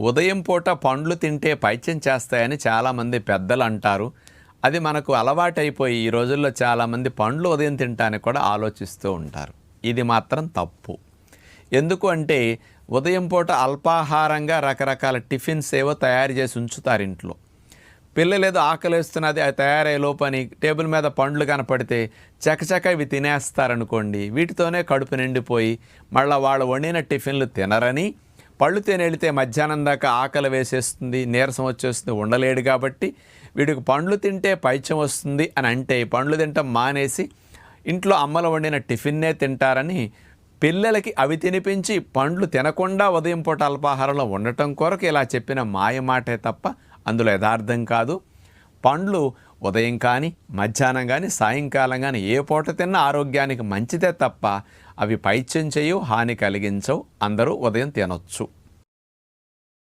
ఉదయం పూట పండ్లు తింటే పైత్యం చేస్తాయని చాలామంది పెద్దలు అంటారు. అది మనకు అలవాటైపోయి ఈ రోజుల్లో చాలామంది పండ్లు ఉదయం తింటానికి కూడా ఆలోచిస్తూ ఉంటారు. ఇది మాత్రం తప్పు. ఎందుకు అంటే ఉదయం పూట అల్పాహారంగా రకరకాల టిఫిన్స్ ఏవో తయారు చేసి ఉంచుతారు ఇంట్లో. పిల్లలు ఏదో ఆకలిస్తున్నది అది తయారయ్యే లోపని టేబుల్ మీద పండ్లు కనపడితే చకచక ఇవి తినేస్తారనుకోండి వీటితోనే కడుపు నిండిపోయి మళ్ళీ వాళ్ళు వండిన టిఫిన్లు తినరని పళ్ళు తిని వెళితే మధ్యాహ్నం దాకా ఆకలి వేసేస్తుంది నీరసం వచ్చేస్తుంది ఉండలేడు కాబట్టి వీడికి పండ్లు తింటే పైత్యం వస్తుంది అని అంటే పండ్లు తింటాం మానేసి ఇంట్లో అమ్మలు వండిన టిఫిన్నే తింటారని పిల్లలకి అవి తినిపించి పండ్లు తినకుండా ఉదయం పూట అల్పాహారంలో ఉండటం కొరకు ఇలా చెప్పిన మాయ మాటే తప్ప అందులో యథార్థం కాదు. పండ్లు ఉదయం కానీ మధ్యాహ్నం కానీ సాయంకాలం కానీ ఏ పూట తిన్నా ఆరోగ్యానికి మంచిదే తప్ప అవి పైత్యం చేయు హాని కలిగించవు అందరూ ఉదయం తినొచ్చు.